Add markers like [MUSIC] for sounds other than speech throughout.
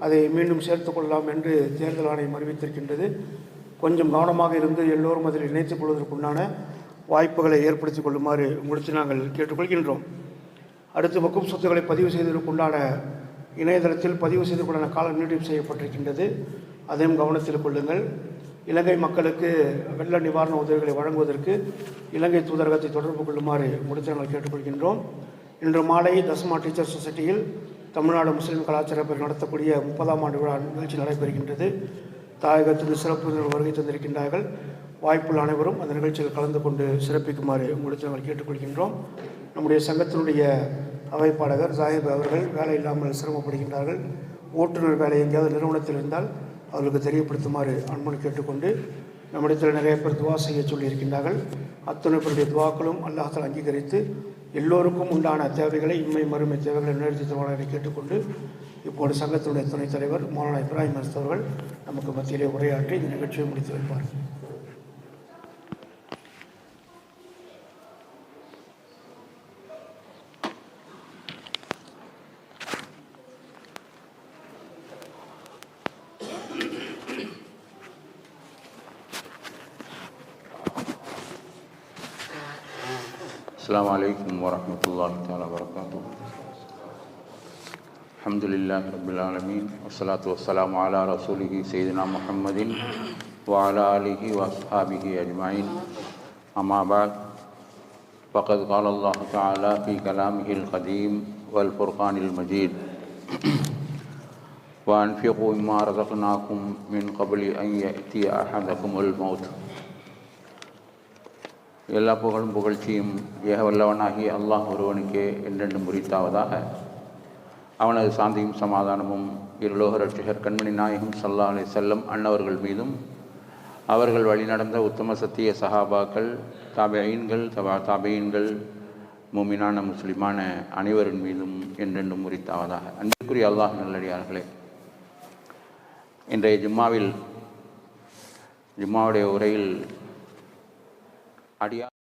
அதை மீண்டும் சேர்த்துக் கொள்ளலாம் என்று தேர்தல் ஆணையம் அறிவித்திருக்கின்றது. கொஞ்சம் கவனமாக இருந்து எல்லோரும் அதில் இணைத்துக் கொள்வதற்குண்டான வாய்ப்புகளை ஏற்படுத்திக் கொள்ளுமாறு உங்களுக்கு நாங்கள் கேட்டுக்கொள்கின்றோம். அடுத்து வக்கும் சொத்துக்களை பதிவு செய்வதற்குண்டான இணையதளத்தில் பதிவு செய்வதற்குண்டான காலம் நீட்டிப்பு செய்யப்பட்டிருக்கின்றது. அதையும் கவனத்தில் கொள்ளுங்கள். இலங்கை மக்களுக்கு வெள்ள நிவாரண உதவிகளை வழங்குவதற்கு இலங்கை தூதரகத்தை தொடர்பு கொள்ளுமாறு முடித்து நாங்கள் கேட்டுக்கொள்கின்றோம். இன்று மாலை தஸ்மா டீச்சர் சொசைட்டியில் தமிழ்நாடு முஸ்லீம் கலாச்சார நடத்தக்கூடிய முப்பதாம் ஆண்டு விழா நிகழ்ச்சி நடைபெறுகின்றது. தாயகத்துக்கு சிறப்பு வருகை தந்திருக்கின்றார்கள். வாய்ப்புள்ள அனைவரும் அந்த நிகழ்ச்சியில் கலந்து கொண்டு சிறப்பிக்குமாறு உங்களுக்கு நாங்கள் கேட்டுக்கொள்கின்றோம். நம்முடைய சங்கத்தினுடைய அவைப்பாளர் ஜாஹிப் அவர்கள் வேலை இல்லாமல் சிரமப்படுகின்றார்கள். ஓட்டுநர் வேலை எங்கேயாவது நிறுவனத்தில் இருந்தால் அவர்களுக்கு தெரியப்படுத்துமாறு அன்பு கேட்டுக்கொண்டு நம்மிடத்தில் நிறைய பேர் துவா செய்ய சொல்லியிருக்கின்றார்கள். அத்தனை பேருடைய துவாக்களும் அல்லாஹால் அங்கீகரித்து எல்லோருக்கும் உண்டான தேவைகளை இம்மை மறுமை தேவைகளை நிறைவேற்றி தருவார்கள் என கேட்டுக்கொண்டு இப்போது சங்கத்தினுடைய துணைத் தலைவர் மௌலானா இப்ராஹிம் அரசு அவர்கள் நமக்கு மத்தியிலே உரையாற்றி இந்த நிகழ்ச்சியை முடித்து வைப்பார். ورحمة الله تعالى وبركاته الحمد لله رب العالمين والصلاة والسلام على رسوله سيدنا محمد وعلى آله وأصحابه أجمعين أما بعد فقد قال الله تعالى في كلامه القديم والفرقان المجيد وأنفقوا مما رزقناكم من قبل أن يأتي أحدكم الموت எல்லா புகழும் புகழ்ச்சியும் ஏக வல்லவனாகி அல்லாஹ் ஒருவனுக்கே என்றென்றும் முறித்தாவதாக அவனது சாந்தியும் சமாதானமும் இருலோக ரட்சகர் கண்மணி நாயகம் சல்லா அலை செல்லம் அன்னவர்கள் மீதும் அவர்கள் வழிநடந்த உத்தம சத்திய சஹாபாக்கள் தாபெயின்கள் தபா தாபெயின்கள் மூமினான முஸ்லிமான அனைவரின் மீதும் என்றென்றும் முறித்தாவதாக அன்பிற்குரிய அல்லாஹ் நல்லடியார்களே இன்றைய ஜும்மாவில் ஜும்மாவுடைய உரையில் அடியார்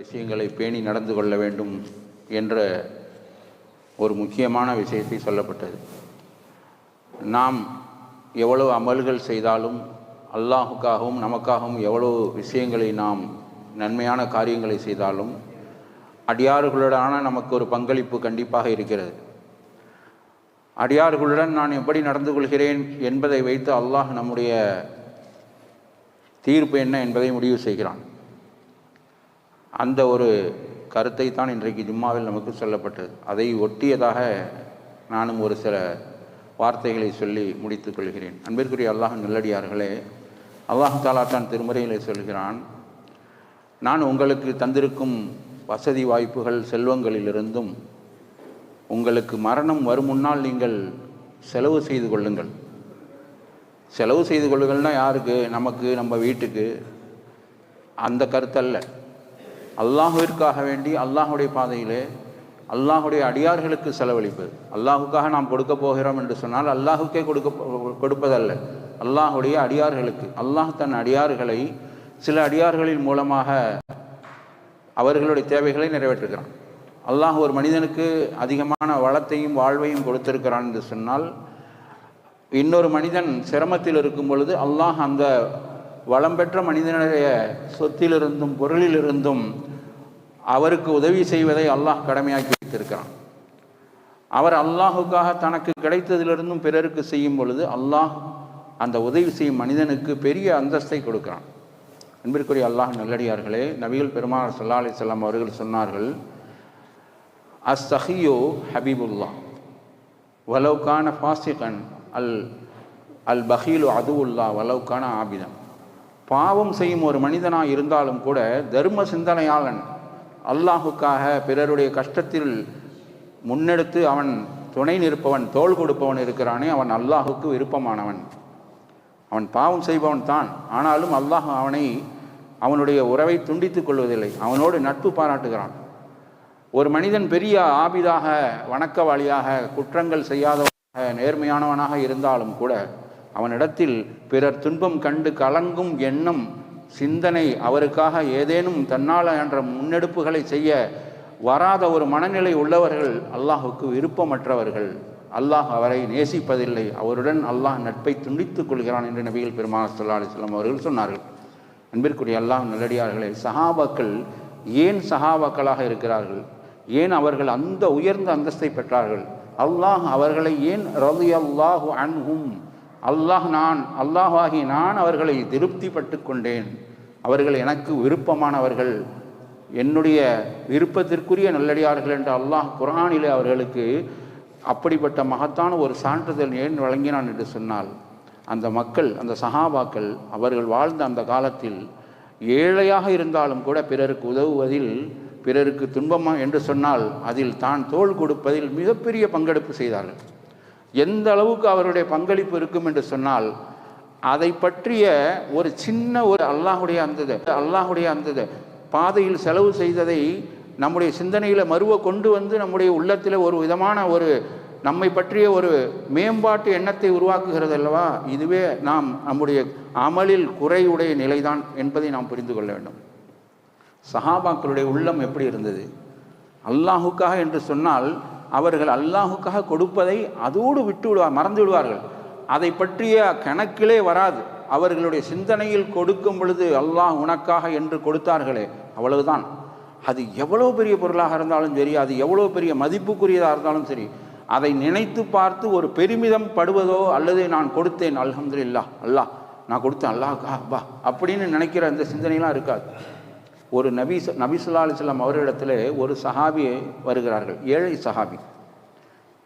விஷயங்களை பேணி நடந்து கொள்ள வேண்டும் என்ற ஒரு முக்கியமான விஷயத்தை சொல்லப்பட்டது. நாம் எவ்வளவு அமல்கள் செய்தாலும் அல்லாஹுக்காகவும் நமக்காகவும் எவ்வளவு விஷயங்களை நாம் நன்மையான காரியங்களை செய்தாலும் அடியார்களுடனான நமக்கு ஒரு பங்களிப்பு கண்டிப்பாக இருக்கிறது. அடியார்களுடன் நான் எப்படி நடந்து கொள்கிறேன் என்பதை வைத்து அல்லாஹ் நம்முடைய தீர்ப்பு என்ன என்பதை முடிவு செய்கிறான். அந்த ஒரு கருத்தை தான் இன்றைக்கு ஜும்மாவில் நமக்கு சொல்லப்பட்டது. அதை ஒட்டியதாக நானும் ஒரு சில வார்த்தைகளை சொல்லி முடித்துக் கொள்கிறேன். அன்பிற்குரிய அல்லாஹ் நல்லடியார்களே அல்லாஹ் தாலாட்டான் தான் சொல்கிறான் நான் உங்களுக்கு தந்திருக்கும் வசதி வாய்ப்புகள் செல்வங்களிலிருந்தும் உங்களுக்கு மரணம் வரும் முன்னால் நீங்கள் செலவு செய்து கொள்ளுங்கள். செலவு செய்து கொள்ளுங்கள்னா யாருக்கு? நமக்கு நம்ம வீட்டுக்கு. அந்த கருத்தல்ல. அல்லாஹுவிற்காக வேண்டி அல்லாஹுடைய பாதையிலே அல்லாஹுடைய அடியார்களுக்கு செலவழிப்பது அல்லாஹுக்காக நாம் கொடுக்க போகிறோம் என்று சொன்னால் அல்லாஹுக்கே கொடுக்க கொடுப்பதல்ல. அல்லாஹுடைய அடியார்களுக்கு. அல்லாஹ் தன் அடியார்களை சில அடியார்களின் மூலமாக அவர்களுடைய தேவைகளை நிறைவேற்றுகிறான். அல்லாஹ் ஒரு மனிதனுக்கு அதிகமான வளத்தையும் வாழ்வையும் கொடுத்திருக்கிறான் என்று சொன்னால் இன்னொரு மனிதன் சிரமத்தில் இருக்கும் பொழுது அல்லாஹ் அந்த வளம் பெற்ற மனிதனுடைய சொத்திலிருந்தும் பொருளிலிருந்தும் அவருக்கு உதவி செய்வதை அல்லாஹ் கடமையாக்கி வைத்திருக்கிறான். அவர் அல்லாஹுக்காக தனக்கு கிடைத்ததிலிருந்தும் பிறருக்கு செய்யும் பொழுது அல்லாஹ் அந்த உதவி செய்யும் மனிதனுக்கு பெரிய அந்தஸ்தை கொடுக்கிறான். அன்பிற்குரிய அல்லாஹ் நல்லடியார்களே நபிகள் பெருமாள் சல்லா அலி சொல்லாம் அவர்கள் சொன்னார்கள் அஸ் சஹியோ ஹபீபுல்லா வலவுக்கான ஃபாசிகன் அல் அல் பஹீலு அதுவுல்லா வலவுக்கான ஆபிதம். பாவம் செய்யும் ஒரு மனிதனாக இருந்தாலும் கூட தர்ம சிந்தனையாளன் அல்லாஹுக்காக பிறருடைய கஷ்டத்தில் முன்னெடுத்து அவன் துணை நிற்பவன் தோள் கொடுப்பவன் இருக்கிறானே அவன் அல்லாஹுக்கு விருப்பமானவன். அவன் பாவம் செய்பவன் தான். ஆனாலும் அல்லாஹ் அவனை அவனுடைய உறவை துண்டித்துக் கொள்வதில்லை. அவனோடு நட்பு பாராட்டுகிறான். ஒரு மனிதன் பெரிய ஆபிதாக வணக்கவாளியாக குற்றங்கள் செய்யாத நேர்மையானவனாக இருந்தாலும் கூட அவனிடத்தில் பிறர் துன்பம் கண்டு கலங்கும் எண்ணம் சிந்தனை அவருக்காக ஏதேனும் தன்னால் என்ற முன்னெடுப்புகளை செய்ய வராத ஒரு மனநிலை உள்ளவர்கள் அல்லாஹுக்கு விருப்பமற்றவர்கள். அல்லாஹ் அவரை நேசிப்பதில்லை. அவருடன் அல்லாஹ் நட்பை துண்டித்துக் கொள்கிறான் என்று நபிகள் பெருமாள் சல்லா அலிஸ்லாம் அவர்கள் சொன்னார்கள். அன்பிற்குரிய அல்லாஹ் நல்லடியார்களே சஹாபாக்கள் ஏன் சஹாபாக்களாக இருக்கிறார்கள்? ஏன் அவர்கள் அந்த உயர்ந்த அந்தஸ்தை பெற்றார்கள்? அல்லாஹ் அவர்களை ஏன் ரதி அல்லாஹு அன்ஹும்? அல்லாஹ் நான் அல்லாஹாகி நான் அவர்களை திருப்திப்பட்டு கொண்டேன். அவர்கள் எனக்கு விருப்பமானவர்கள். என்னுடைய விருப்பத்திற்குரிய நல்லடியார்கள் என்று அல்லாஹ் குரானிலே அவர்களுக்கு அப்படிப்பட்ட மகத்தான ஒரு சான்றிதழ் ஏன் வழங்கினான் என்று சொன்னால் அந்த மக்கள் அந்த சஹாபாக்கள் அவர்கள் வாழ்ந்த அந்த காலத்தில் ஏழையாக இருந்தாலும் கூட பிறருக்கு உதவுவதில் பிறருக்கு துன்பமா என்று சொன்னால் அதில் தான் தோள் கொடுப்பதில் மிகப்பெரிய பங்கெடுப்பு செய்தார்கள். எந்த அளவுக்கு அவருடைய பங்களிப்பு இருக்கும் என்று சொன்னால் அதை பற்றிய ஒரு சின்ன ஒரு அல்லாஹுடைய அந்தது அல்லாஹுடைய அந்தது பாதையில் செலவு செய்ததை நம்முடைய சிந்தனையில் மறுவ கொண்டு வந்து நம்முடைய உள்ளத்தில் ஒரு விதமான ஒரு நம்மை பற்றிய ஒரு மேம்பாட்டு எண்ணத்தை உருவாக்குகிறது அல்லவா? இதுவே நாம் நம்முடைய அமலில் குறையுடைய நிலைதான் என்பதை நாம் புரிந்து கொள்ள வேண்டும். சஹாபாக்களுடைய உள்ளம் எப்படி இருந்தது? அல்லாஹுக்காக என்று சொன்னால் அவர்கள் அல்லாஹுக்காக கொடுப்பதை அதோடு விட்டு விடுவார் மறந்து விடுவார்கள் அதை பற்றிய கணக்கிலே வராது. அவர்களுடைய சிந்தனையில் கொடுக்கும் பொழுது அல்லாஹ் உனக்காக என்று கொடுத்தார்களே அவ்வளவுதான். அது எவ்வளோ பெரிய பொருளாக இருந்தாலும் சரி அது எவ்வளோ பெரிய மதிப்புக்குரியதாக இருந்தாலும் சரி அதை நினைத்து பார்த்து ஒரு பெருமிதம் படுவதோ அல்லது நான் கொடுத்தேன் அல்ஹம்துலில்லாஹ் அல்லாஹ் நான் கொடுத்தேன் அல்லாஹ் அப்பா அப்படின்னு நினைக்கிற அந்த சிந்தனைலாம் இருக்காது. ஒரு நபி நபிசுல்லா அலிஸ்லாம் அவர்களிடத்தில் ஒரு சஹாபி வருகிறார்கள் ஏழை சஹாபி.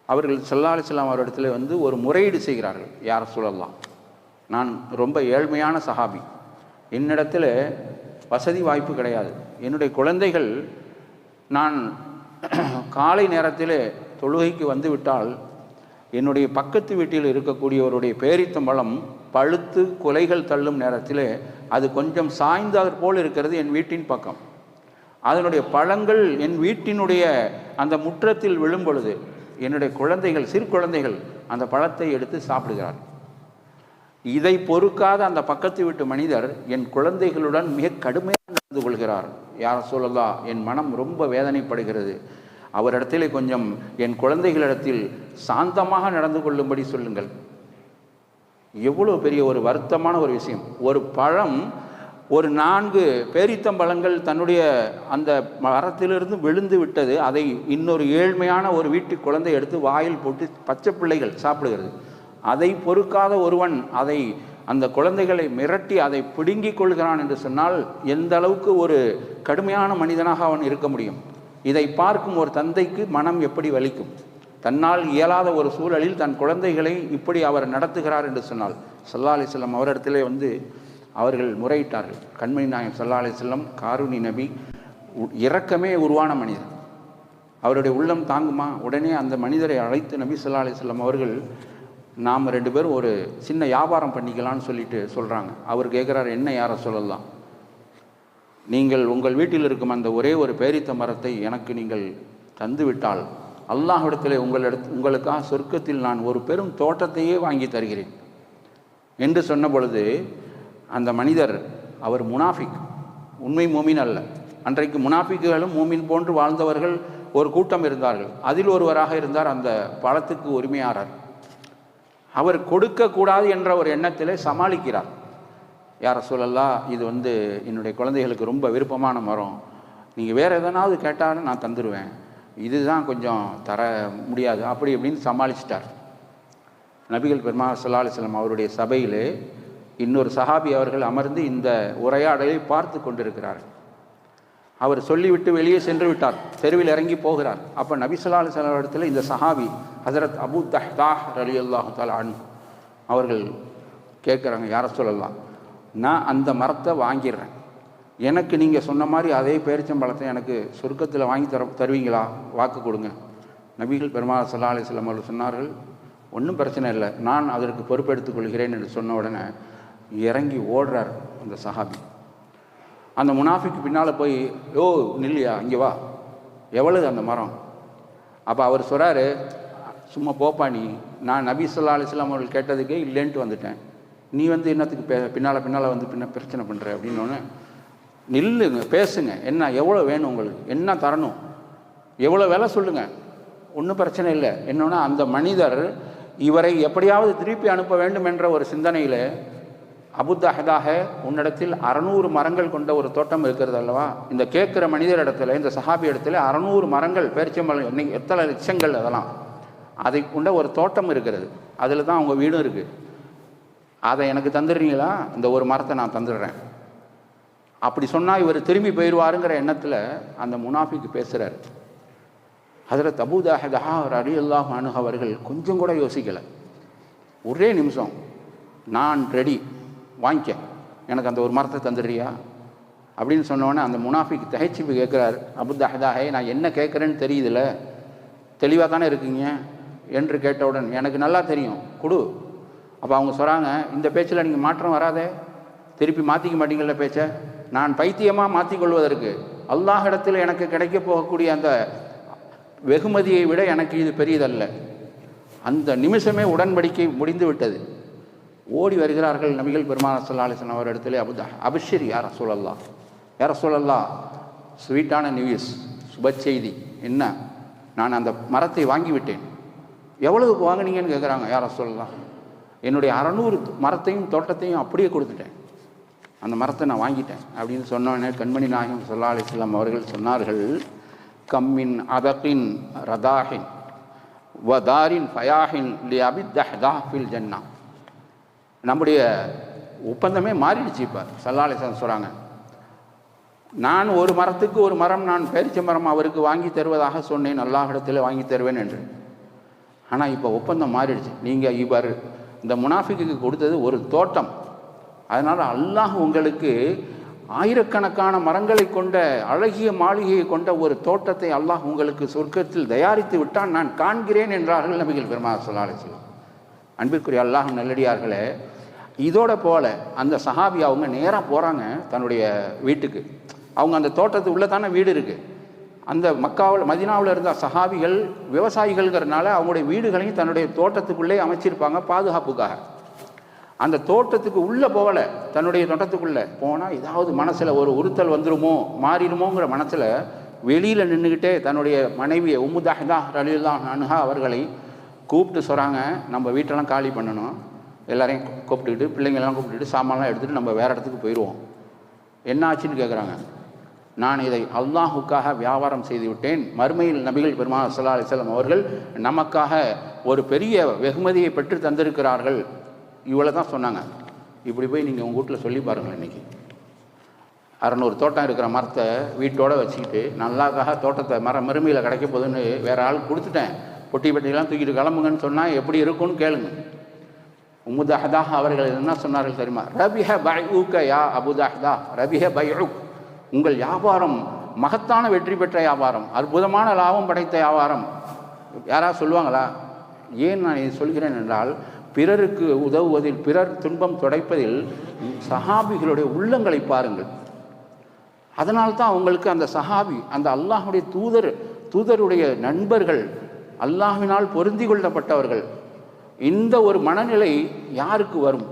அவர்கள் சல்லா அலிஸ்லாம் அவரிடத்தில் வந்து ஒரு முறையீடு செய்கிறார்கள் யார் சொல்லலாம் நான் ரொம்ப ஏழ்மையான சஹாபி. என்னிடத்தில் வசதி வாய்ப்பு கிடையாது. என்னுடைய குழந்தைகள் நான் [CLEARS THROAT] காலை நேரத்தில் தொழுகைக்கு வந்துவிட்டால் என்னுடைய பக்கத்து வீட்டில் இருக்கக்கூடியவருடைய பேரித்தம்பழம் பழுத்து கொலைகள் தள்ளும் நேரத்தில் அது கொஞ்சம் சாய்ந்தாற் போல் இருக்கிறது என் வீட்டின் பக்கம். அதனுடைய பழங்கள் என் வீட்டினுடைய அந்த முற்றத்தில் விழும் பொழுது என்னுடைய குழந்தைகள் சிறு குழந்தைகள் அந்த பழத்தை எடுத்து சாப்பிடுகிறார். இதை பொறுக்காத அந்த பக்கத்து வீட்டு மனிதர் என் குழந்தைகளுடன் மிக கடுமையாக நடந்து கொள்கிறார். யார் சொல்லலா என் மனம் ரொம்ப வேதனைப்படுகிறது. அவரிடத்திலே கொஞ்சம் என் குழந்தைகளிடத்தில் சாந்தமாக நடந்து கொள்ளும்படி சொல்லுங்கள். எவ்வளோ பெரிய ஒரு வருத்தமான ஒரு விஷயம். ஒரு பழம் ஒரு நான்கு பேரித்தம்பழங்கள் தன்னுடைய அந்த மரத்திலிருந்து விழுந்து விட்டது. அதை இன்னொரு ஏழ்மையான ஒரு வீட்டு குழந்தை எடுத்து வாயில் போட்டு பச்சை பிள்ளைகள் சாப்பிடுகிறது. அதை பொறுக்காத ஒருவன் அதை அந்த குழந்தைகளை மிரட்டி அதை பிடுங்கிக் கொள்கிறான் என்று சொன்னால் எந்த அளவுக்கு ஒரு கடுமையான மனிதனாக அவன் இருக்க முடியும். இதை பார்க்கும் ஒரு தந்தைக்கு மனம் எப்படி வலிக்கும்? தன்னால் இயலாத ஒரு சூழலில் தன் குழந்தைகளை இப்படி அவர் நடத்துகிறார் என்று சொன்னால் சல்லா அலிஸ்லாம் அவரிடத்திலே வந்து அவர்கள் முறையிட்டார்கள். கண்மணி நாயகம் சல்லா அலிஸ்லம் காருணி நபி இரக்கமே உருவான மனிதர். அவருடைய உள்ளம் தாங்குமா? உடனே அந்த மனிதரை அழைத்து நபி சல்லா அலைஹி அவர்கள் நாம் ரெண்டு பேரும் ஒரு சின்ன வியாபாரம் பண்ணிக்கலாம்னு சொல்லிட்டு சொல்கிறாங்க அவர் கேட்குறாரு என்ன யாரை சொல்லலாம் நீங்கள் உங்கள் வீட்டில் இருக்கும் அந்த ஒரே ஒரு பேரித்த மரத்தை எனக்கு நீங்கள் தந்துவிட்டால் அல்லாஹிடத்திலே அல்லாஹ்விடத்திலே உங்களிடத்து உங்களுக்காக சொர்க்கத்தில் நான் ஒரு பெரும் தோட்டத்தையே வாங்கி தருகிறேன். என்று சொன்ன பொழுது அந்த மனிதர் அவர் முனாஃபிக் உண்மை மூமின் அல்ல. அன்றைக்கு முனாஃபிக்குகளும் மூமின் போன்று வாழ்ந்தவர்கள் ஒரு கூட்டம் இருந்தார்கள். அதில் ஒருவராக இருந்தார் அந்த பழத்துக்கு உரிமையாளர். அவர் கொடுக்கக்கூடாது என்ற ஒரு எண்ணத்திலே சமாளிக்கிறார். யார சூழல்லா இது வந்து என்னுடைய குழந்தைகளுக்கு ரொம்ப விருப்பமான மரம். நீங்கள் வேறு எதனாவது கேட்டாலும் நான் தந்துடுவேன் இதுதான் கொஞ்சம் தர முடியாது. அப்படி இப்படின்னு சமாளிச்சிட்டார். நபிகள் பெருமா ஸல்லல்லாஹு அலைஹி அவருடைய சபையிலே இன்னொரு சஹாபி அவர்கள் அமர்ந்து இந்த உரையாடலை பார்த்து கொண்டிருக்கிறார்கள். அவர் சொல்லிவிட்டு வெளியே சென்று விட்டார். தெருவில் இறங்கி போகிறார். அப்போ நபி ஸல்லல்லாஹு அலைஹி இடத்துல இந்த சஹாபி ஹசரத் அபு தஹ்தாஹ் ரலியல்லாஹு தலா அன் அவர்கள் கேட்குறாங்க யாரை சொல்லலாம் நான் அந்த மரத்தை வாங்கிடுறேன். எனக்கு நீங்கள் சொன்ன மாதிரி அதே பேரிச்சம்பழத்தை எனக்கு சொர்க்கத்தில் வாங்கி தர தருவீங்களா? வாக்கு கொடுங்க. நபிகள் பெருமாள் சல்லா அலைஹி வஸல்லம் அவர்கள் சொன்னார்கள் ஒன்றும் பிரச்சனை இல்லை. நான் அதற்கு பொறுப்பெடுத்துக் கொள்கிறேன் என்று சொன்ன உடனே இறங்கி ஓடுறார் அந்த சஹாபி. அந்த முனாஃபிக்கு பின்னால் போய் யோ நில்லையா? இங்கே வா. எவ்வளவு அந்த மரம்? அப்போ அவர் சொல்கிறாரு சும்மா போப்பா நீ. நான் நபி சொல்லா அலிஸ்லாம் அவர்கள் கேட்டதுக்கே இல்லைன்ட்டு வந்துட்டேன். நீ வந்து என்னத்துக்கு பே பின்னால் பின்னால் வந்து பின்ன பிரச்சனை பண்ணுற அப்படின்னோடனே நில்லுங்க பேசுங்க. என்ன எவ்வளோ வேணும் உங்களுக்கு? என்ன தரணும்? எவ்வளோ வேலை சொல்லுங்கள் ஒன்றும் பிரச்சனை இல்லை. என்னென்னா அந்த மனிதர் இவரை எப்படியாவது திருப்பி அனுப்ப வேண்டும் என்ற ஒரு சிந்தனையில் அபுத்தஹதாக உன்னிடத்தில் அறநூறு மரங்கள் கொண்ட ஒரு தோட்டம் இருக்கிறது அல்லவா? இந்த கேட்குற மனிதர் இடத்துல இந்த சஹாபி இடத்துல அறநூறு மரங்கள் பேரிச்சம்பழம் இன்னைக்கு எத்தனை லட்சங்கள் அதெல்லாம். அதை கொண்ட ஒரு தோட்டம் இருக்கிறது. அதில் தான் அவங்க வீடும் இருக்குது அதை எனக்கு தந்துடுறீங்களா? இந்த ஒரு மரத்தை நான் தந்துடுறேன். அப்படி சொன்னால் இவர் திரும்பி போயிடுவாருங்கிற எண்ணத்தில் அந்த முனாஃபிக்கு பேசுகிறார் அதில் தபூதாஹதா அவர் அல்லாஹ் அனு அவர்கள் கொஞ்சம் கூட யோசிக்கலை. ஒரே நிமிஷம் நான் ரெடி வாங்கிக்க எனக்கு அந்த ஒரு மரத்தை தந்துடுறியா? அப்படின்னு சொன்னோடனே அந்த முனாஃபிக் தகைச்சிப்பு கேட்குறார் அபுதாகதாகே நான் என்ன கேட்குறேன்னு தெரியுதுல்ல தெளிவாக தானே இருக்கீங்க? என்று கேட்டவுடன் எனக்கு நல்லா தெரியும். கொடு. அப்போ அவங்க சொல்கிறாங்க இந்த பேச்சில் நீங்கள் மாற்றம் வராதே. திருப்பி மாற்றிக்க மாட்டீங்கள பேச்சை? நான் பைத்தியமாக மாற்றிக்கொள்வதற்கு அல்லாஹ் இடத்தில் எனக்கு கிடைக்க போகக்கூடிய அந்த வெகுமதியை விட எனக்கு இது பெரியதல்ல. அந்த நிமிஷமே உடன்படிக்கை முடிந்து விட்டது. ஓடி வருகிறார்கள் நபிகள் பெருமான சல்லாஹன் அவர் இடத்துல அபுதா அபிஷரி யார சொல்லல்லா யார சொல்லல்லா ஸ்வீட்டான நியூஸ் சுப செய்தி என்ன? நான் அந்த மரத்தை வாங்கிவிட்டேன். எவ்வளவுக்கு வாங்குனீங்கன்னு கேட்குறாங்க யார சொல்லலாம் என்னுடைய அறநூறு மரத்தையும் தோட்டத்தையும் அப்படியே கொடுத்துட்டேன். அந்த மரத்தை நான் வாங்கிட்டேன். அப்படின்னு சொன்னோடனே கண்மணி நாயகம் சொல்லா அலிஸ்லாம் அவர்கள் சொன்னார்கள் கம்மின் அதகின் ரதாஹின் வதாரின் ஃபயாஹின் லி அபித்தஹ்தாஃபில் ஜன்னா. நம்முடைய ஒப்பந்தமே மாறிடுச்சு இப்போ சல்லாலிசன் சொல்கிறாங்க நான் ஒரு மரத்துக்கு ஒரு மரம் நான் பேரிச்ச மரம் அவருக்கு வாங்கி தருவதாக சொன்னேன் அல்லாஹிடத்தில் வாங்கி தருவேன் என்று. ஆனால் இப்போ ஒப்பந்தம் மாறிடுச்சு. நீங்கள் இவர் இந்த முனாஃபிக்கு கொடுத்தது ஒரு தோட்டம். அதனால் அல்லாஹ் உங்களுக்கு ஆயிரக்கணக்கான மரங்களை கொண்ட அழகிய மாளிகையை கொண்ட ஒரு தோட்டத்தை அல்லாஹ் உங்களுக்கு சொர்க்கத்தில் தயாரித்து விட்டான். நான் காண்கிறேன் என்றார்கள் நபிகள் பெருமா சொல்லாலேஸ்வரம் அன்பிற்குரிய அல்லாஹ் நல்லடியார்களே இதோட போல அந்த சஹாபி அவங்க நேராக போகிறாங்க தன்னுடைய வீட்டுக்கு. அவங்க அந்த தோட்டத்து உள்ளே தானே வீடு இருக்குது அந்த மக்காவில் மதினாவில் இருந்த சஹாபிகள் விவசாயிகள்ங்கிறனால அவங்களுடைய வீடுகளையும் தன்னுடைய தோட்டத்துக்குள்ளே அமைச்சிருப்பாங்க பாதுகாப்புக்காக. அந்த தோட்டத்துக்கு உள்ளே போகலை தன்னுடைய தோட்டத்துக்குள்ளே. போனால் ஏதாவது மனசில் ஒரு உறுத்தல் வந்துருமோ மாறிடுமோங்கிற மனசில் வெளியில் நின்றுக்கிட்டே தன்னுடைய மனைவியை உம்முதாஹிதா ரலில்லா அனுஹா அவர்களை கூப்பிட்டு சொல்கிறாங்க நம்ம வீட்டெல்லாம் காலி பண்ணணும். எல்லாரையும் கூப்பிட்டுக்கிட்டு பிள்ளைங்கள்லாம் கூப்பிட்டுட்டு சாமான்லாம் எடுத்துகிட்டு நம்ம வேறு இடத்துக்கு போயிடுவோம். என்ன ஆச்சுன்னு கேட்குறாங்க நான் இதை அல்லாஹுக்காக வியாபாரம் செய்துவிட்டேன். மறுமையில் நபிகள் பெருமா சல்லா அலிஸ்லாம் அவர்கள் நமக்காக ஒரு பெரிய வெகுமதியை பெற்று தந்திருக்கிறார்கள். இவ்வளோ தான் சொன்னாங்க. இப்படி போய் நீங்கள் உங்கள் வீட்டில் சொல்லி பாருங்கள் இன்றைக்கி அறநூறு தோட்டம் இருக்கிற மரத்தை வீட்டோடு வச்சுக்கிட்டு நல்லாக்காக தோட்டத்தை மரம் மறுமையில் கிடைக்க போகுதுன்னு வேறு ஆள் கொடுத்துட்டேன். பொட்டி பெட்டியெல்லாம் தூக்கிட்டு கிளம்புங்கன்னு சொன்னால் எப்படி இருக்கும்னு கேளுங்க. உமுதஹதா அவர்கள் என்ன சொன்னார்கள் தெரியுமா? ரபிஹ பைஊக்க யா அபுதஹதா ரபிஹ பைஉக் உங்கள் வியாபாரம் மகத்தான வெற்றி பெற்ற வியாபாரம் அற்புதமான லாபம் படைத்த வியாபாரம். யாராவது சொல்லுவாங்களா? ஏன் நான் இதை சொல்கிறேன் என்றால் பிறருக்கு உதவுவதில் பிறர் துன்பம் துடைப்பதில் சஹாபிகளுடைய உள்ளங்களை பாருங்கள். அதனால்தான் அவங்களுக்கு அந்த சஹாபி அந்த அல்லாஹுடைய தூதர் தூதருடைய நண்பர்கள் அல்லாஹினால் பொருந்தி கொள்ளப்பட்டவர்கள். இந்த ஒரு மனநிலை யாருக்கு வரும்?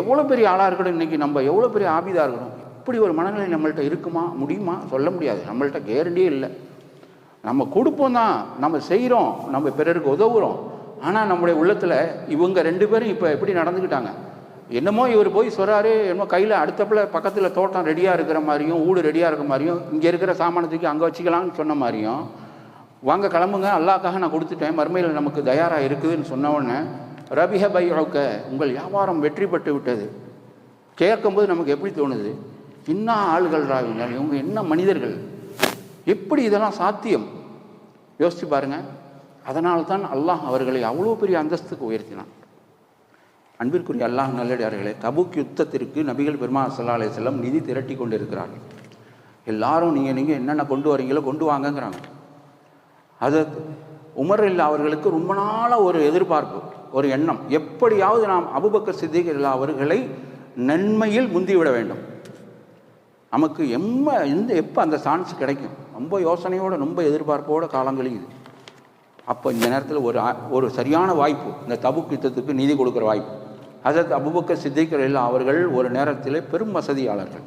எவ்வளோ பெரிய ஆளாக இருக்கணும் இன்றைக்கி நம்ம? எவ்வளோ பெரிய ஆபிதாக இருக்கணும்? இப்படி ஒரு மனநிலை நம்மள்ட்ட இருக்குமா முடியுமா? சொல்ல முடியாது. நம்மள்கிட்ட கேரண்டியே இல்லை. நம்ம கொடுப்போம் தான். நம்ம செய்கிறோம் நம்ம பிறருக்கு உதவுகிறோம் ஆனால் நம்முடைய உள்ளத்தில் இவங்க ரெண்டு பேரும் இப்போ எப்படி நடந்துக்கிட்டாங்க? என்னமோ இவர் போய் சொல்கிறாரு என்னமோ கையில் அடுத்தப்பில் பக்கத்தில் தோட்டம் ரெடியாக இருக்கிற மாதிரியும் ஊடு ரெடியாக இருக்கிற மாதிரியும் இங்கே இருக்கிற சாமானத்துக்கு அங்கே வச்சுக்கலாம்னு சொன்ன மாதிரியும் வாங்க கிளம்புங்க. அல்லாக்காக நான் கொடுத்துட்டேன். மறுமையில் நமக்கு தயாராக இருக்குதுன்னு சொன்ன உடனே ரபிஹ பை உங்கள் வியாபாரம் வெற்றி பெற்று விட்டது. கேட்கும்போது நமக்கு எப்படி தோணுது? என்ன ஆள்கள் இவங்க இவங்க என்ன மனிதர்கள்? எப்படி இதெல்லாம் சாத்தியம்? யோசிச்சு பாருங்க. அதனால தான் அல்லாஹ் அவர்களை அவ்வளோ பெரிய அந்தஸ்துக்கு உயர்த்தினான். அன்பிற்குரிய அல்லாஹ் நல்லடியார்களே தபுக் யுத்தத்திற்கு நபிகள் பெருமா சல்லா செல்லம் நிதி திரட்டி கொண்டு இருக்கிறார்கள் எல்லாரும் நீங்கள் நீங்கள் என்னென்ன கொண்டு வரீங்களோ கொண்டு வாங்கங்கிறாங்க. அது உமர் இல்லா அவர்களுக்கு ரொம்ப நாளாக ஒரு எதிர்பார்ப்பு ஒரு எண்ணம். எப்படியாவது நாம் அபுபக்கர் சித்திகர் இல்லா அவர்களை நன்மையில் முந்திவிட வேண்டும். நமக்கு எம்ம எந்த எப்போ அந்த சான்ஸ் கிடைக்கும்? ரொம்ப யோசனையோடு ரொம்ப எதிர்பார்ப்போட காலம் அப்போ இந்த நேரத்தில் ஒரு ஒரு சரியான வாய்ப்பு இந்த தபுக் யுத்தத்துக்கு நிதி கொடுக்குற வாய்ப்பு. ஹசரத் அபுபக்க சித்திகர் அவர்கள் ஒரு நேரத்தில் பெரும் வசதியாளர்கள்.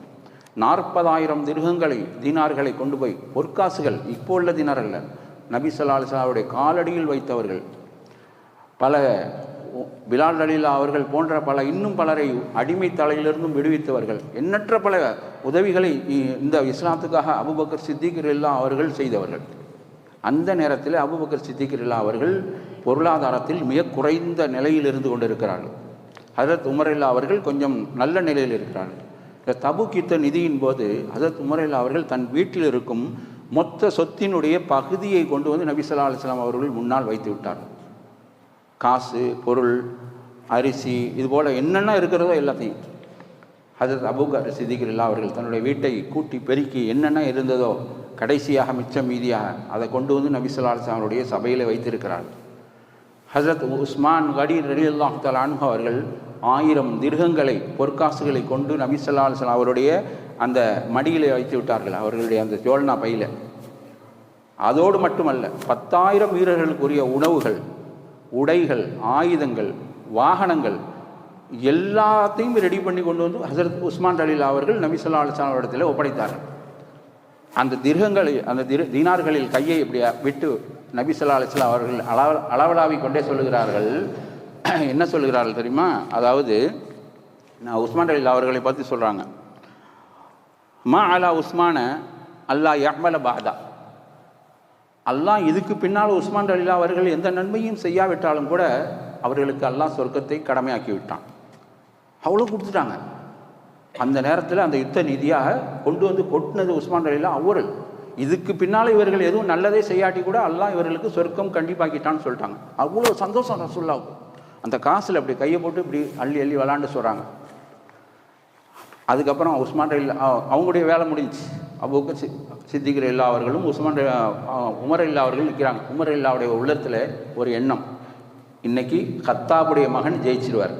நாற்பதாயிரம் திருகங்களை தீனார்களை கொண்டு போய் பொற்காசுகள் இப்போ உள்ள தினார் அல்ல நபி அவருடைய காலடியில் வைத்தவர்கள். பல பிலால் அலிலா அவர்கள் போன்ற பல இன்னும் பலரை அடிமை தலையிலிருந்தும் விடுவித்தவர்கள். எண்ணற்ற பல உதவிகளை இ- இந்த இஸ்லாத்துக்காக அபுபக்கர் சித்திகர் இல்லா அவர்கள் செய்தவர்கள். அந்த நேரத்தில் அபுபக்கர் சித்திகர் இல்லா அவர்கள் பொருளாதாரத்தில் மிக குறைந்த நிலையில் இருந்து கொண்டிருக்கிறார்கள் ஹசரத் உமரில்லா அவர்கள் கொஞ்சம் நல்ல நிலையில் இருக்கிறார்கள். இந்த தபு கித்த நிதியின் போது ஹசரத் உமரில்லா அவர்கள் தன் வீட்டில் இருக்கும் மொத்த சொத்தினுடைய பகுதியை கொண்டு வந்து நபி ஸல்லல்லாஹு அவர்கள் முன்னால் வைத்து விட்டார் காசு பொருள் அரிசி இது போல் என்னென்ன இருக்கிறதோ எல்லாத்தையும். ஹஜரத் அபுகர் சித்திகிரில்லா அவர்கள் தன்னுடைய வீட்டை கூட்டி பெருக்கி என்னென்ன இருந்ததோ கடைசியாக மிச்சம் மீதியாக அதை கொண்டு வந்து நபி அவருடைய சபையில் வைத்திருக்கிறார். ஹசரத் உஸ்மான் கடீர் ரலி அல்லாஹ் அன்ஹு அவர்கள் ஆயிரம் திருகங்களை பொற்காசுகளை கொண்டு நபி ஸல்லல்லாஹு அவருடைய அந்த மடியில் வைத்து விட்டார்கள். அவர்களுடைய அந்த ஜோல்னா பையில். அதோடு மட்டுமல்ல பத்தாயிரம் வீரர்களுக்குரிய உணவுகள் உடைகள் ஆயுதங்கள் வாகனங்கள் எல்லாத்தையும் ரெடி பண்ணி கொண்டு வந்து ஹசரத் உஸ்மான் அலிலா அவர்கள் நபிசல்லா அலிஸ்லாம் இடத்துல ஒப்படைத்தார்கள் அந்த திருகங்களை அந்த திரு தீனார்களில் கையை இப்படி விட்டு நபி ஸல்லல்லாஹு அவர்கள் அளவ அளவலாவி கொண்டே சொல்லுகிறார்கள். [CLEARS THROAT] என்ன சொல்லுகிறார்கள் தெரியுமா? அதாவது நான் உஸ்மான் அலிலா அவர்களை பற்றி சொல்கிறாங்க மா அலா உஸ்மான அல்லா யஹ்மல பாதா அல்லாஹ் இதுக்கு பின்னால் உஸ்மான் அலிலா அவர்கள் எந்த நன்மையும் செய்யாவிட்டாலும் கூட அவர்களுக்கு அல்லாஹ் சொர்க்கத்தை கடமையாக்கி விட்டான். அவ்வளோ கொடுத்துட்டாங்க. அந்த நேரத்தில் அந்த யுத்த நிதியாக கொண்டு வந்து கொட்டினது உஸ்மான் அலிலா அவர்கள் இதுக்கு பின்னால் இவர்கள் எதுவும் நல்லதே செய்யாட்டி கூட எல்லாம் இவர்களுக்கு சொர்க்கம் கண்டிப்பாக்கிட்டான்னு சொல்லிட்டாங்க. அவ்வளோ சந்தோஷம் ரசுல்லாவுக்கு அந்த காசில் அப்படி கையை போட்டு இப்படி அள்ளி அள்ளி விளாண்டு சொல்கிறாங்க அதுக்கப்புறம் உஸ்மான் ரயில் அவங்களுடைய வேலை முடிஞ்சுச்சு. அவ்வளோக்கு சி சித்திக்கிற இல்லா அவர்களும் உஸ்மான் உமர் இல்லா அவர்கள் நிற்கிறாங்க உமர் இல்லாவுடைய உள்ளத்தில் ஒரு எண்ணம். இன்றைக்கி கத்தாபுடைய மகன் ஜெயிச்சிருவார்.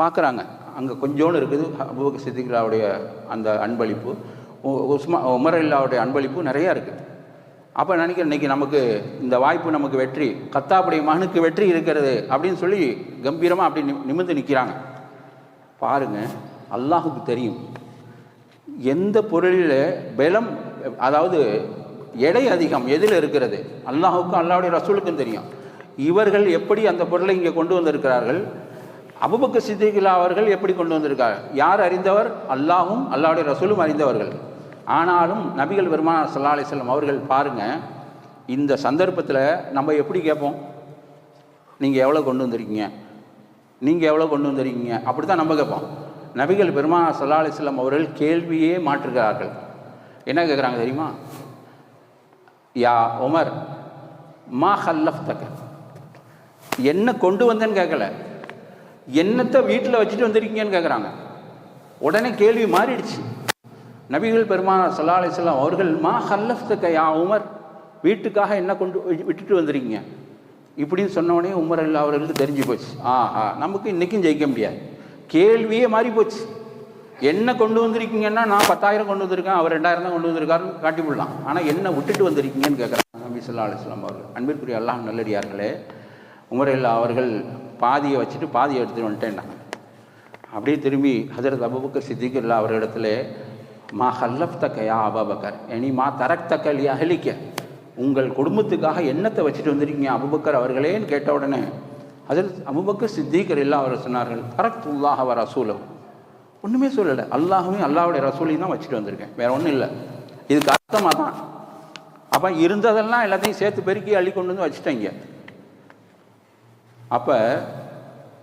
பார்க்குறாங்க. அங்கே கொஞ்சோண்டு இருக்குது. அபூக்க சித்திகிராவுடைய அந்த அன்பளிப்பு. உ- உஸ்மா உமர் இல்லாவுடைய அன்பளிப்பு நிறையா இருக்குது அப்போ நினைக்கிறேன் இன்னைக்கு நமக்கு இந்த வாய்ப்பு நமக்கு வெற்றி கத்தாப்புடைய மகனுக்கு வெற்றி இருக்கிறது அப்படின்னு சொல்லி கம்பீரமாக அப்படி நி- நிமிர்ந்து நிற்கிறாங்க பாருங்க அல்லாஹுக்கு தெரியும். எந்த பொருளில் பலம் அதாவது எடை அதிகம் எதில் இருக்கிறது? அல்லாஹுக்கும் அல்லாவுடைய ரசூலுக்கும் தெரியும். இவர்கள் எப்படி அந்த பொருளை இங்கே கொண்டு வந்திருக்கிறார்கள்? அபுபக்க சித்திகிலா அவர்கள் எப்படி கொண்டு வந்திருக்கார் யார் அறிந்தவர்? அல்லாஹும் அல்லாவுடைய ரசூலும் அறிந்தவர்கள். ஆனாலும் நபிகள் பெருமான சல்லா அலைஹி அவர்கள் பாருங்க இந்த சந்தர்ப்பத்தில் நம்ம எப்படி கேட்போம்? நீங்கள் எவ்வளோ கொண்டு வந்திருக்கீங்க? நீங்கள் எவ்வளோ கொண்டு வந்திருக்கீங்க? அப்படி தான் நம்ம கேட்போம். நபிகள் பெருமா சல்லா அலிஸ்லாம் அவர்கள் கேள்வியே மாற்றுகிறார்கள் என்ன கேட்குறாங்க தெரியுமா? யா உமர் மா ஹல்லஃப் தக்க என்ன கொண்டு வந்தேன்னு கேட்கல. என்னத்தை வீட்டில் வச்சுட்டு வந்திருக்கீங்கன்னு கேட்குறாங்க உடனே கேள்வி மாறிடுச்சு. நபிகள் பெருமானார் சல்லா அலிஸ்லாம் அவர்கள் மா ஹல்லஃப்துக்க யா உமர்? வீட்டுக்காக என்ன கொண்டு விட்டுட்டு வந்திருக்கீங்க? இப்படின்னு சொன்னோடனே உமர் அல்லா அவர்களுக்கு தெரிஞ்சு போச்சு. ஆஹா நமக்கு இன்றைக்கும் ஜெயிக்க முடியாது. கேள்வியே மாறி போச்சு. என்ன கொண்டு வந்திருக்கீங்கன்னா நான் பத்தாயிரம் கொண்டு வந்திருக்கேன் அவர் ரெண்டாயிரம் தான் கொண்டு வந்திருக்காருன்னு காட்டி விடலாம். ஆனால் என்ன விட்டுட்டு வந்திருக்கீங்கன்னு கேட்குறாங்க நபி சொல்லா அலுவலாம் அவர்கள். அன்பிற்குரிய அல்லாஹ் நல்லடியார்களே உமர் அல்லா அவர்கள் பாதியை வச்சுட்டு பாதியை எடுத்துகிட்டு வந்துட்டேன்னாங்க அப்படியே திரும்பி ஹசரத் அபுபக்கர் சித்திகுல்லா அவரிடத்துல மா ஹல்லப் தக்கையா அபபக்கர்? அபாபக்கர் எனி மா தரக் தக்க லியா உங்கள் குடும்பத்துக்காக என்னத்தை வச்சுட்டு வந்திருக்கீங்க அபுபக்கர் அவர்களேன்னு கேட்ட உடனே ஹஜரத் அபுபக்கர் சித்திகர் இல்லா அவர் சொன்னார்கள் தரக் துல்லாஹ் அவர் ரசூலம் ஒன்றுமே சொல்லலை. அல்லாஹுமே அல்லாவுடைய ரசூலையும் தான் வச்சுட்டு வந்திருக்கேன். வேற ஒன்றும் இல்லை. இதுக்கு அர்த்தமாக தான் அப்போ இருந்ததெல்லாம் எல்லாத்தையும் சேர்த்து பெருக்கி அள்ளி கொண்டு வந்து வச்சுட்டேங்க அப்போ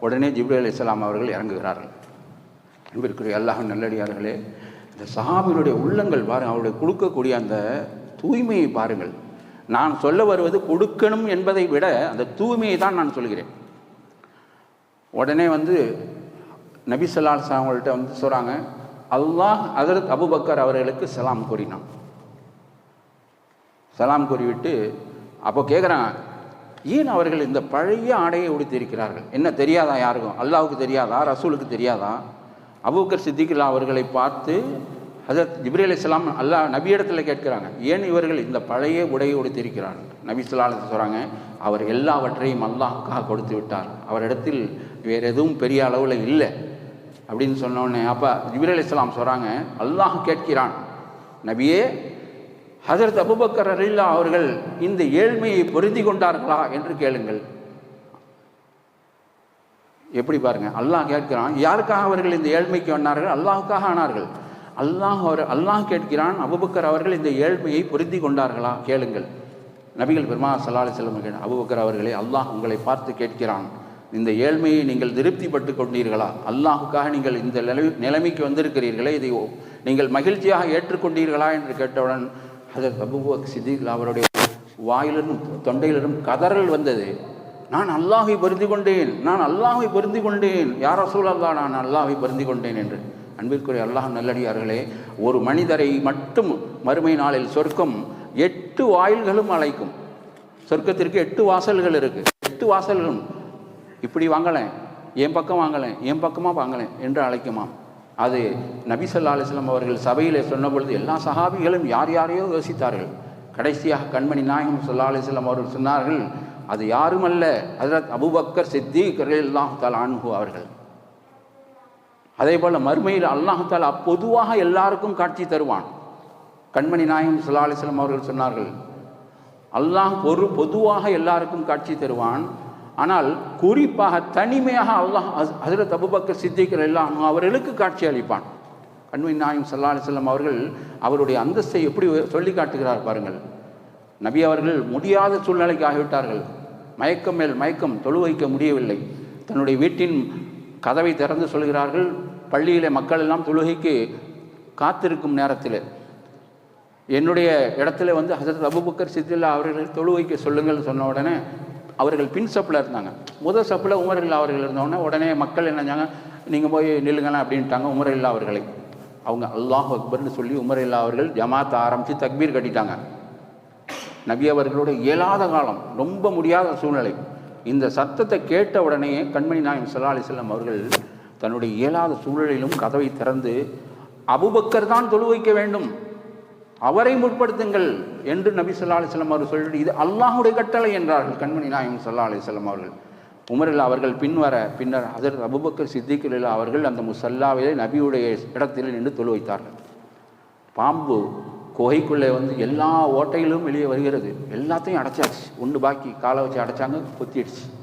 உடனே ஜிப்ரி அலி இஸ்லாம் அவர்கள் இறங்குகிறார்கள். இருக்கிற அல்லாஹ் நல்லடியார்களே இந்த சஹாபியினுடைய உள்ளங்கள் பாருங்கள் அவருடைய கொடுக்கக்கூடிய அந்த தூய்மையை பாருங்கள். நான் சொல்ல வருவது கொடுக்கணும் என்பதை விட அந்த தூய்மையை தான் நான் சொல்கிறேன். உடனே வந்து நபி சொல்லால் அவங்கள்ட்ட வந்து சொல்கிறாங்க அல்லாஹ் அதரத் அபூபக்கர் அவர்களுக்கு சலாம் கூறினான். சலாம் கூறிவிட்டு அப்போ கேட்குறாங்க ஏன் அவர்கள் இந்த பழைய ஆடையை உடுத்தியிருக்கிறார்கள்? என்ன தெரியாதா யாருக்கும்? அல்லாவுக்கு தெரியாதா? ரசூலுக்கு தெரியாதா? அபூக்கர் சித்திகில்லா அவர்களை பார்த்து ஹஜரத் ஜிப்ரீல் அலைஹிஸ்ஸலாம் அல்லாஹ் நபியிடத்தில் கேட்கிறாங்க. ஏன் இவர்கள் இந்த பழைய உடையை உடுத்தியிருக்கிறார்கள்? நபி ஸல்லல்லாஹு சொல்கிறாங்க அவர் எல்லாவற்றையும் அல்லாஹுக்காக கொடுத்து விட்டார். அவரிடத்தில் வேறு எதுவும் பெரிய அளவில் இல்லை. அப்படின்னு சொன்னோடனே அப்போ ஜிபிர் இஸ்லாம் சொல்கிறாங்க அல்லாஹ் கேட்கிறான். நபியே ஹசரத் அபுபக்கர் அலில்லா அவர்கள் இந்த ஏழ்மையை பொருந்தி கொண்டார்களா என்று கேளுங்கள். எப்படி பாருங்க அல்லாஹ் கேட்கிறான் யாருக்காக அவர்கள் இந்த ஏழ்மைக்கு வந்தார்கள்? அல்லாஹுக்காக ஆனார்கள். அல்லாஹ் அவர் அல்லாஹ் கேட்கிறான் அபுபக்கர் அவர்கள் இந்த ஏழ்மையை பொருந்தி கொண்டார்களா? கேளுங்கள். நபிகள் பெருமா சல்லாஹ் செல்லம் அபுபக்கர் அவர்களே அல்லாஹ் உங்களை பார்த்து கேட்கிறான். இந்த ஏழ்மையை நீங்கள் திருப்திப்பட்டு கொண்டீர்களா? அல்லாஹுக்காக நீங்கள் இந்த நிலைமைக்கு வந்திருக்கிறீர்களே இதை நீங்கள் மகிழ்ச்சியாக ஏற்றுக்கொண்டீர்களா? என்று கேட்டவுடன் ஹதரத் அபுபக் சித்திக் அவருடைய வாயிலிரும் தொண்டையிலிரும் கதறல் வந்தது. நான் அல்லாஹை பொருந்தி கொண்டேன். நான் அல்லாஹை பொருந்தி கொண்டேன். யார் சூழல்லா நான் அல்லாஹை பொருந்தி கொண்டேன் என்று. அன்பிற்குரிய அல்லாஹ் நல்லடியார்களே ஒரு மனிதரை மட்டும் மறுமை நாளில் சொர்க்கம் எட்டு வாயில்களும் அழைக்கும். சொர்க்கத்திற்கு எட்டு வாசல்கள் இருக்குது எட்டு வாசல்களும். இப்படி வாங்கலை. என் பக்கம் வாங்கலை. என் பக்கமாக வாங்கலை என்று அழைக்குமாம். அது நபிசல்லா அலிஸ்லாம் அவர்கள் சபையிலே சொன்ன பொழுது எல்லா சஹாபிகளும் யார் யாரையோ யோசித்தார்கள். கடைசியாக கண்மணி நாயகம் சொல்லா அலிஸ்லாம் அவர்கள் சொன்னார்கள் அது யாருமல்ல ஹஜரத் அபூபக்கர் சித்திக் ரலியல்லாஹு தஆலா அன்ஹு அவர்கள். அதே போல் மறுமையில் அல்லாஹ் தாலா பொதுவாக எல்லாருக்கும் காட்சி தருவான். கண்மணி நாயகம் சுல்லா அலிஸ்லாம் அவர்கள் சொன்னார்கள் அல்லாஹ் ஒரு பொதுவாக எல்லாருக்கும் காட்சி தருவான். ஆனால் குறிப்பாக தனிமையாக அல்லாஹ் ஹஜரத் அபுபக்கர் சித்திகர் எல்லாம் அவர்களுக்கு காட்சி அளிப்பான். கண்மை நாயம் சல்லா அலிசல்லாம் அவர்கள் அவருடைய அந்தஸ்தை எப்படி சொல்லி காட்டுகிறார் பாருங்கள். நபி அவர்கள் முடியாத சூழ்நிலைக்கு ஆகிவிட்டார்கள். மயக்கம் மேல் மயக்கம் தொழு வைக்க முடியவில்லை. தன்னுடைய வீட்டின் கதவை திறந்து சொல்கிறார்கள். பள்ளியிலே மக்கள் எல்லாம் தொழுகைக்கு காத்திருக்கும் நேரத்தில். என்னுடைய இடத்துல வந்து ஹசரத் அபுபக்கர் சித்தில்லா அவர்கள் தொழுவைக்கு சொல்லுங்கள் சொன்ன உடனே அவர்கள் பின் சப்பில் இருந்தாங்க. முதல் சப்பில் உமர் அவர்கள் இருந்தோடனே உடனே மக்கள் என்னஞ்சாங்க நீங்கள் போய் நில்லுங்களேன் அப்படின்ட்டாங்க உமரில்லா அவர்களை. அவங்க அல்லாஹ் அக்பர்னு சொல்லி உமரில்லா அவர்கள் ஜமாத்தை ஆரம்பித்து தக்பீர் கட்டிட்டாங்க. நபி அவர்களோட இயலாத காலம் ரொம்ப முடியாத சூழ்நிலை. இந்த சத்தத்தை கேட்ட உடனே கண்மணி நாயம் சல்லா அலிஸ்லாம் அவர்கள் தன்னுடைய இயலாத சூழலிலும் கதவை திறந்து அபுபக்கர் தான் தொழு வைக்க வேண்டும். அவரை முற்படுத்துங்கள் என்று நபி சொல்லா அலிஸ்லாம் அவர்கள் சொல்லிட்டு இது அல்லாஹுடைய கட்டளை என்றார்கள் கண்மணி நாயம் சொல்லா அலிஸ்லாம் அவர்கள். உமரில் அவர்கள் பின்வர பின்னர் அதர் அபுபக்கர் சித்திகில் அவர்கள் அந்த முசல்லாவிலே நபியுடைய இடத்தில் நின்று தொழு வைத்தார்கள். பாம்பு குகைக்குள்ளே வந்து எல்லா ஓட்டையிலும் வெளியே வருகிறது. எல்லாத்தையும் அடைச்சாச்சு. ஒன்று பாக்கி காலை வச்சு அடைச்சாங்க கொத்திடுச்சு.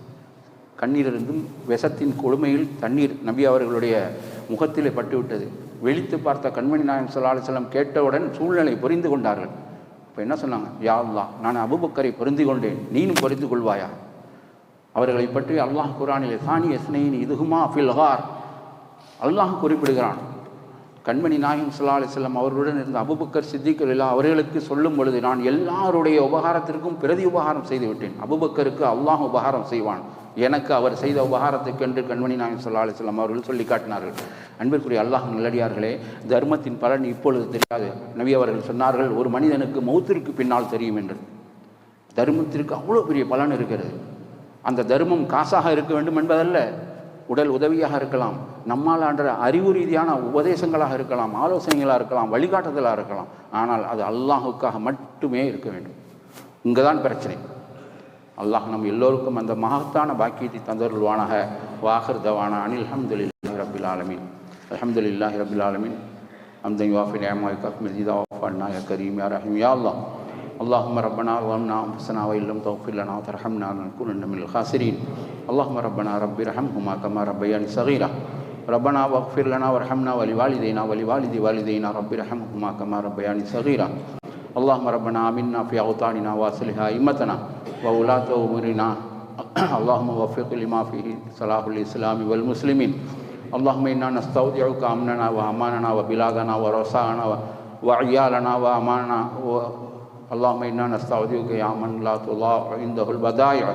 கண்ணீரிலிருந்தும் விஷத்தின் கொடுமையில் தண்ணீர் நபி அவர்களுடைய முகத்திலே பட்டுவிட்டது. வெளித்து பார்த்த கண்மணி நாயம் சல்லா செல்லம் கேட்டவுடன் சூழ்நிலை புரிந்து கொண்டார்கள். இப்போ என்ன சொன்னாங்க? யா நான் அபுபக்கரை பொருந்தி கொண்டேன். நீனும் பொறிந்து கொள்வாயா? அவர்களை பற்றி அல்லாஹ் குரானிலே சானி எஸ்னையின் இதுகுமா ஃபில்ஹார் அல்லாஹ் குறிப்பிடுகிறான். கண்மணி நாயகம் சல்லா அலிஸ்லாம் அவர்களுடன் இருந்த அபுபக்கர் சித்திகள் இல்லா அவர்களுக்கு சொல்லும் பொழுது நான் எல்லாருடைய உபகாரத்திற்கும் பிரதி உபகாரம் செய்து விட்டேன். அபுபக்கருக்கு அல்லாஹ் உபகாரம் செய்வான். எனக்கு அவர் செய்த உபகாரத்துக்கென்று கண்மணி நாயகம் சொல்லா அலிஸ்லாம் அவர்கள் சொல்லி காட்டினார்கள். அன்பிற்குரிய அல்லாஹ் நல்லடியார்களே தர்மத்தின் பலன் இப்பொழுது தெரியாது. நபி அவர்கள் சொன்னார்கள் ஒரு மனிதனுக்கு மௌத்திற்கு பின்னால் தெரியும் என்று. தர்மத்திற்கு அவ்வளோ பெரிய பலன் இருக்கிறது. அந்த தர்மம் காசாக இருக்க வேண்டும் என்பதல்ல. உடல் உதவியாக இருக்கலாம். நம்மால் ஆண்ட அறிவு ரீதியான உபதேசங்களாக இருக்கலாம் ஆலோசனைகளாக இருக்கலாம் வழிகாட்டுதலாக இருக்கலாம். ஆனால் அது அல்லாஹுக்காக மட்டுமே இருக்க வேண்டும். இங்கே தான் பிரச்சனை. அல்லாஹ் நம் எல்லோருக்கும் அந்த மகத்தான பாக்கியத்தை தந்தருள்வானாக வாஹர் தவானா அனில் அஹமதுல்லாஹி ரபில் ஆலமீன் அலமதுல்லாஹி ரபில் ஆலமீன் அம்தன் வாஃபி நியமாய் கக்மில் ஜிதா வஃபன்னா யா கரீம் யா ரஹீம் யா அல்லாஹ் اللهم ربنا ظلمنا انفسنا وان لم تغفر لنا وترحمنا لنكونن من الخاسرين اللهم ربنا رب ارحمهما كما ربياني صغيرا ربنا واغفر لنا وارحمنا ولوالدينا ولوالدي والدينا رب ارحمهما كما ربياني صغيرا اللهم ربنا آمنا في أوطاننا واصلح أئمتنا وولاة أمورنا. [CLEARS THROAT] اللهم وفق لما فيه صلاح الإسلام والمسلمين. اللهم إنا نستودعك أمننا وأماننا وبلادنا ورساءنا وعيالنا وأماننا. و... اللهم إنا نستودعك يا من لا تضاع عنده البدائع.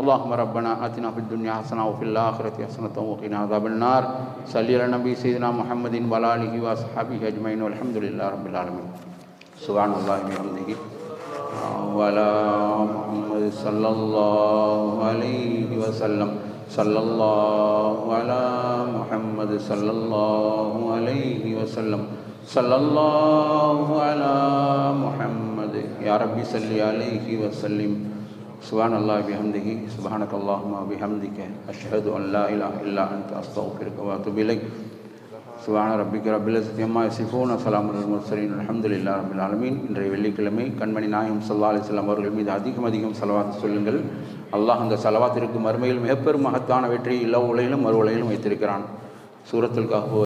اللهم ربنا آتنا في الدنيا حسنة وفي الآخرة حسنة وقنا عذاب النار. صل على النبي سيدنا محمد وعلى آله وأصحابه أجمعين والحمد لله رب العالمين. سبحان الله بحمده وعلى محمد صلى الله عليه وسلم صلى الله على محمد صلى الله عليه وسلم صلى الله على محمد يا ربي صل عليه وسلم سبحان الله بحمده سبحانك اللهم وبحمدك أشهد أن لا إله إلا أنت أستغفرك وأتوب إليك சுபான ரப்பிக்கு ரபில் சத்தியம்மா சிஃபோன் அஸ்லாம் முர்சலின். அலமதுல்லா ரபில் ஆலமீன். இன்றைய வெள்ளிக்கிழமை கண்மணி நாயம் சல்லா அலிஸ்லாம் அவர்கள் மீது அதிகம் அதிகம் செலவாத்து சொல்லுங்கள். அல்லாஹ் அந்த செலவாத்திற்கு மறுமையில் மிகப்பெரும் மகத்தான வெற்றி இல்ல உலகிலும் மறு உலகிலும் வைத்திருக்கிறான். சூரத்தில் கஹ்ஃப்